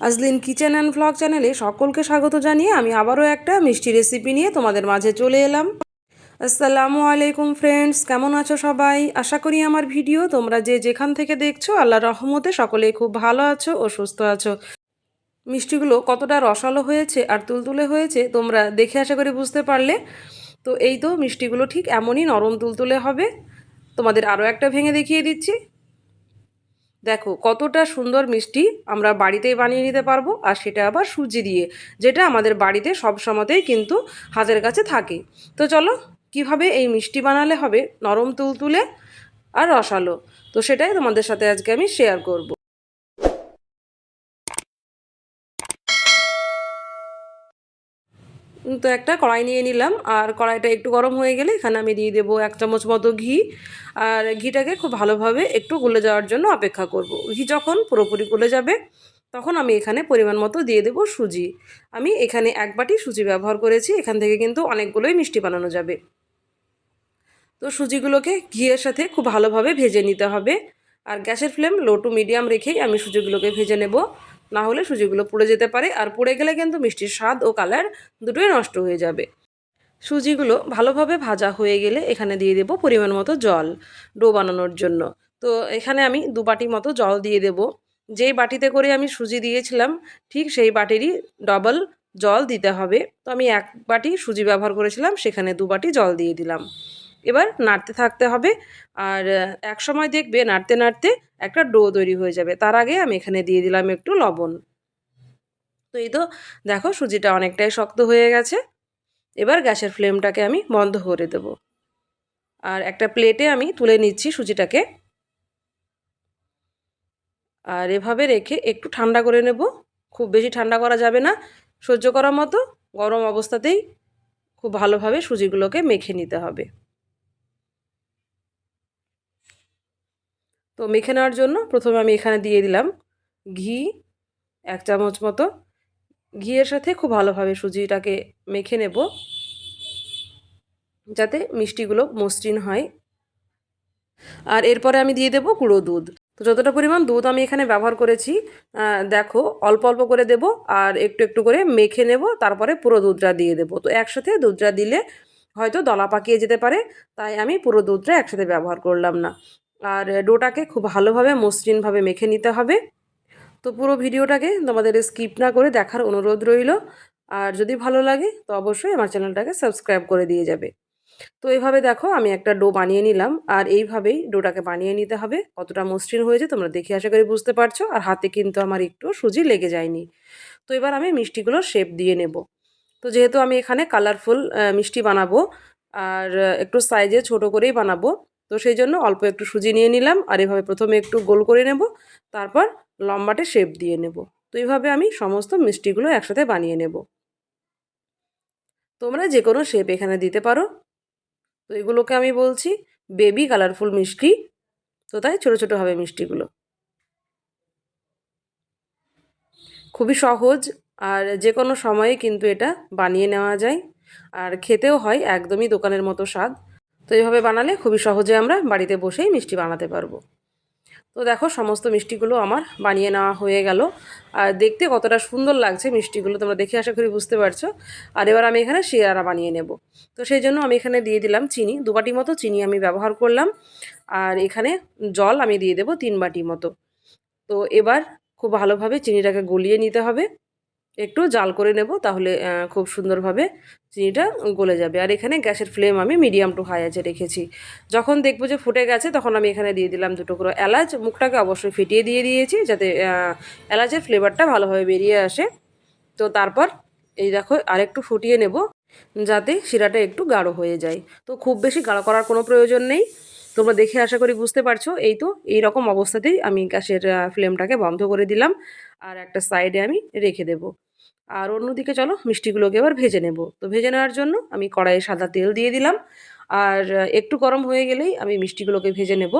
Azlin kitchen and vlog চ্যানেলে সকলকে স্বাগত জানিয়ে আমি আবারও একটা মিষ্টি রেসিপি নিয়ে তোমাদের মাঝে চলে এলাম। আসসালামু আলাইকুম ফ্রেন্ডস কেমন আছো সবাই? আশা করি আমার ভিডিও তোমরা যে যেখান থেকে দেখছ আল্লাহ রহমতে সকলেই খুব ভালো আছো ও সুস্থ আছো। মিষ্টিগুলো কতটা রসালো হয়েছে আর তুলতুলে হয়েছে তোমরা দেখে আশা করি বুঝতে পারলে। তো এই তো মিষ্টিগুলো ঠিক এমনই নরম তুলতুলে হবে। তোমাদের আরও একটা ভেঙে দেখিয়ে দিচ্ছি। দেখো, কতটা সুন্দর মিষ্টি আমরা বাড়িতেই বানিয়ে নিতে পারব আর সেটা আবার সুজি দিয়ে, যেটা আমাদের বাড়িতে সব সময়তেই কিন্তু হাতের কাছে থাকে। তো চলো, কীভাবে এই মিষ্টি বানালে হবে? নরম তুলতুলে আর রসালো। তো সেটাই তোমাদের সাথে আজকে আমি শেয়ার করব। তো একটা কড়াই নিয়ে নিলাম। আর কড়াইটা একটু গরম হয়ে গেলে এখানে আমি দিয়ে দেবো এক চামচ মতো ঘি। আর ঘিটাকে খুব ভালোভাবে একটু গলে যাওয়ার জন্য অপেক্ষা করব। ঘি যখন পুরোপুরি গলে যাবে, তখন আমি এখানে পরিমাণ মতো দিয়ে দেবো সুজি। আমি এখানে এক বাটি সুজি ব্যবহার করেছি, এখান থেকে কিন্তু অনেকগুলোই মিষ্টি বানানো যাবে। তো সুজিগুলোকে ঘিয়ের সাথে খুব ভালোভাবে ভেজে নিতে হবে। আর গ্যাসের ফ্লেম লো টু মিডিয়াম রেখেই আমি সুজিগুলোকে ভেজে নেব। না হলে সুজিগুলো পুড়ে যেতে পারে আর পুড়ে গেলে কিন্তু মিষ্টির স্বাদ ও কালার দুটোই নষ্ট হয়ে যাবে। সুজিগুলো ভালোভাবে ভাজা হয়ে গেলে এখানে দিয়ে দেব পরিমাণ মতো জল ডো বানানোর জন্য। তো এখানে আমি দু বাটি মতো জল দিয়ে দেব। যেই বাটিতে করে আমি সুজি দিয়েছিলাম, ঠিক সেই বাটিরই ডবল জল দিতে হবে। তো আমি এক বাটি সুজি ব্যবহার করেছিলাম, সেখানে দু বাটি জল দিয়ে দিলাম। এবার নাড়তে থাকতে হবে। আর এক সময় দেখবে নাড়তে নাড়তে একটা ডো তৈরি হয়ে যাবে। তার আগে আমি এখানে দিয়ে দিলাম একটু লবণ। তো এই তো, দেখো সুজিটা অনেকটাই শক্ত হয়ে গেছে। এবার গ্যাসের ফ্লেমটাকে আমি বন্ধ করে দেব। আর একটা প্লেটে আমি তুলে নিচ্ছি সুজিটাকে। আর এভাবে রেখে একটু ঠান্ডা করে নেব। খুব বেশি ঠান্ডা করা যাবে না। সহ্য করার মতো গরম অবস্থাতেই খুব ভালোভাবে সুজিগুলোকে মেখে নিতে হবে। তো মেখে নেওয়ার জন্য প্রথমে আমি এখানে দিয়ে দিলাম ঘি এক চামচ মতো। ঘিয়ের সাথে খুব ভালোভাবে সুজিটাকে মেখে নেব যাতে মিষ্টিগুলো মসৃণ হয়। আর এরপরে আমি দিয়ে দেব গুঁড়ো দুধ। তো যতটা পরিমাণ দুধ আমি এখানে ব্যবহার করেছি দেখো অল্প অল্প করে দেব আর একটু একটু করে মেখে নেব, তারপরে পুরো দুধটা দিয়ে দেব। তো একসাথে দুধটা দিলে হয়তো দলা পাকিয়ে যেতে পারে, তাই আমি পুরো দুধটা একসাথে ব্যবহার করলাম না। আর ডোটাকে খুব ভালোভাবে, মসৃণভাবে মেখে নিতে হবে। তো পুরো ভিডিওটাকে তোমাদের স্কিপ না করে দেখার অনুরোধ রইল। আর যদি ভালো লাগে, তো অবশ্যই আমার চ্যানেলটাকে সাবস্ক্রাইব করে দিয়ে যাবে। তো এইভাবে দেখো, আমি একটা ডো বানিয়ে নিলাম। আর এইভাবেই ডোটাকে বানিয়ে নিতে হবে। কতটা মসৃণ হয়েছে তোমরা দেখে আশা করি বুঝতে পারছ। আর হাতে কিন্তু আমার একটু সুজি লেগে যায়নি। তো এবার আমি মিষ্টিগুলো শেপ দিয়ে নেব। তো যেহেতু আমি এখানে কালারফুল মিষ্টি বানাবো, আর একটু সাইজে ছোট করেই বানাবো তো সেই জন্য অল্প একটু সুজি নিয়ে নিলাম আর এভাবে প্রথমে একটু গোল করে নেব, তারপর লম্বাটে শেপ দিয়ে নেব। তো এইভাবে আমি সমস্ত মিষ্টিগুলো একসাথে বানিয়ে নেব। তোমরা যে কোনো শেপ এখানে দিতে পারো। তো এগুলোকে আমি বলছি বেবি কালারফুল মিষ্টি। তো তাই ছোটো ছোটো হবে মিষ্টিগুলো। খুবই সহজ আর যে কোনো সময়ে কিন্তু এটা বানিয়ে নেওয়া যায়। আর খেতেও হয় একদমই দোকানের মতো স্বাদ। তো এইভাবে বানালে খুবই সহজে আমরা বাড়িতে বসেই মিষ্টি বানাতে পারব। তো দেখো সমস্ত মিষ্টিগুলো আমার বানিয়ে নেওয়া হয়ে গেল। আর দেখতে কতটা সুন্দর লাগছে মিষ্টিগুলো, তোমরা দেখে আশা করি বুঝতে পারছ। আর এবার আমি এখানে শিয়ারা বানিয়ে নেব। তো সেই জন্য আমি এখানে দিয়ে দিলাম চিনি, দু বাটি মতো চিনি আমি ব্যবহার করলাম। আর এখানে জল আমি দিয়ে দেব তিন বাটি মতো। তো এবার খুব ভালোভাবে চিনিটাকে গলিয়ে নিতে হবে। একটু জাল করে নেব তাহলে খুব সুন্দরভাবে চিনিটা গলে যাবে। আর এখানে গ্যাসের ফ্লেম আমি মিডিয়াম টু হাই আছে রেখেছি। যখন দেখব যে ফুটে গেছে, তখন আমি এখানে দিয়ে দিলাম দুটো করে এলাচ। মুখটাকে অবশ্যই ফিটিয়ে দিয়ে দিয়েছি যাতে এলাচের ফ্লেভারটা ভালোভাবে বেরিয়ে আসে। তো তারপর এই দেখো আরেকটু ফুটিয়ে নেব যাতে শিরাটা একটু গাঢ় হয়ে যায়। তো খুব বেশি গাঢ় করার কোনো প্রয়োজন নেই। তোমরা দেখে আশা করি বুঝতে পারছ। এই তো, এই রকম অবস্থাতেই আমি গ্যাসের ফ্লেমটাকে বন্ধ করে দিলাম আর একটা সাইডে আমি রেখে দেবো। আর অন্যদিকে চলো, মিষ্টিগুলোকে এবার ভেজে নেব। তো ভেজে নেওয়ার জন্য আমি কড়াইয়ে সাদা তেল দিয়ে দিলাম আর একটু গরম হয়ে গেলেই আমি মিষ্টিগুলোকে ভেজে নেব।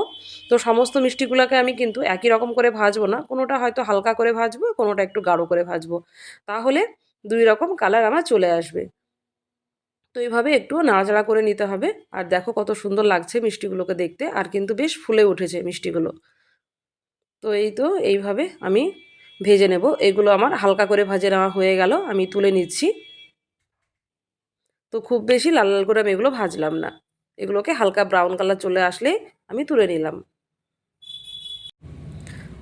তো সমস্ত মিষ্টিগুলোকে আমি কিন্তু একই রকম করে ভাজবো না, কোনোটা হয়তো হালকা করে ভাজবো, কোনোটা একটু গাঢ় করে ভাজবো। তাহলে দুই রকম কালার আমার চলে আসবে। তো এইভাবে একটু নাড়াচাড়া করে নিতে হবে। আর দেখো কত সুন্দর লাগছে মিষ্টিগুলোকে দেখতে। আর কিন্তু বেশ ফুলে উঠেছে মিষ্টিগুলো। তো এই তো এইভাবে আমি ভেজে নেব। এগুলো আমার হালকা করে ভাজে নেওয়া হয়ে গেল। আমি তুলে নিচ্ছি। তো খুব বেশি লাল লাল করে আমি এগুলো ভাজলাম না। এগুলোকে হালকা ব্রাউন কালার চলে আসলে আমি তুলে নিলাম।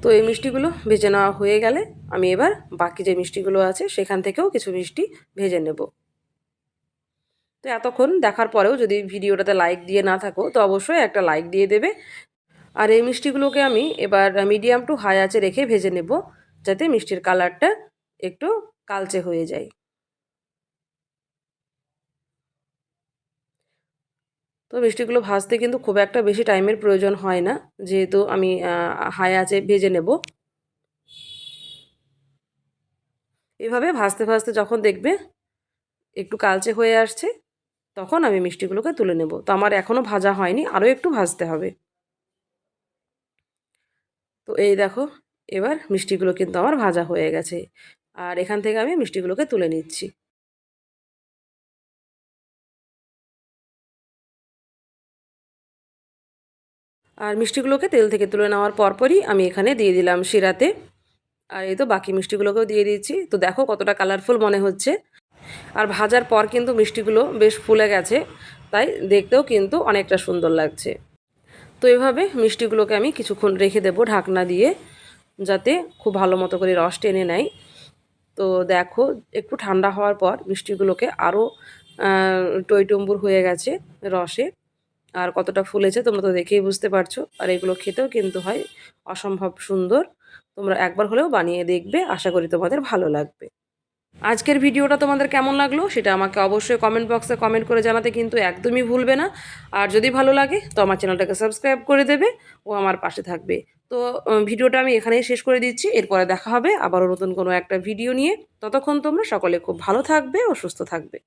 তো এই মিষ্টিগুলো ভেজে নেওয়া হয়ে গেলে আমি এবার বাকি যে মিষ্টিগুলো আছে সেখান থেকেও কিছু মিষ্টি ভেজে নেব। তো এতক্ষণ দেখার পরেও যদি ভিডিওটাতে লাইক দিয়ে না থাকো, তো অবশ্যই একটা লাইক দিয়ে দেবে। আর এই মিষ্টিগুলোকে আমি এবার মিডিয়াম টু হাই আঁচে রেখে ভেজে নেব, যাতে মিষ্টির কালারটা একটু কালচে হয়ে যায়। তো মিষ্টিগুলো ভাজতে কিন্তু খুব একটা বেশি টাইমের প্রয়োজন হয় না, যেহেতু আমি হাই আঁচে ভেজে নেব। এভাবে ভাজতে ভাজতে যখন দেখবে একটু কালচে হয়ে আসছে তখন আমি মিষ্টিগুলোকে তুলে নেব। তো আমার এখনও ভাজা হয়নি আরও একটু ভাজতে হবে। তো এই দেখো, এবার মিষ্টিগুলো কিন্তু আমার ভাজা হয়ে গেছে। আর এখান থেকে আমি মিষ্টিগুলোকে তুলে নিচ্ছি। আর মিষ্টিগুলোকে তেল থেকে তুলে নেওয়ার পরপরই আমি এখানে দিয়ে দিলাম শিরাতে। আর এই তো বাকি মিষ্টিগুলোকেও দিয়ে দিচ্ছি। তো দেখো কতটা কালারফুল মনে হচ্ছে। আর ভাজার পর কিন্তু মিষ্টিগুলো বেশ ফুলে গেছে, তাই দেখতেও কিন্তু অনেকটা সুন্দর লাগছে। তো এভাবে মিষ্টিগুলোকে আমি কিছুক্ষণ রেখে দেবো ঢাকনা দিয়ে, যাতে খুব ভালো মতো করে রস টেনে নেয়। তো দেখো, একটু ঠান্ডা হওয়ার পর মিষ্টিগুলোকে আরও টইটম্বুর হয়ে গেছে রসে। আর কতটা ফুলেছে তোমরা তো দেখেই বুঝতে পারছ, আর এগুলো খেতেও কিন্তু হয় অসম্ভব সুন্দর। তোমরা একবার হলেও বানিয়ে দেখবে, আশা করি তোমাদের ভালো লাগবে। আজকের ভিডিওটা তোমাদের কেমন লাগল সেটা আমাকে অবশ্যই কমেন্ট বক্সে কমেন্ট করে জানাতে কিন্তু একদমই ভুলবে না। আর যদি ভালো লাগে তো আমার চ্যানেলটাকে সাবস্ক্রাইব করে দেবে ও আমার পাশে থাকবে। তো ভিডিওটা আমি এখানেই শেষ করে দিচ্ছি। এরপরে দেখা হবে আবারও নতুন কোনো একটা ভিডিও নিয়ে। ততক্ষণ তোমরা সকলে খুব ভালো থাকবে ও সুস্থ থাকবে।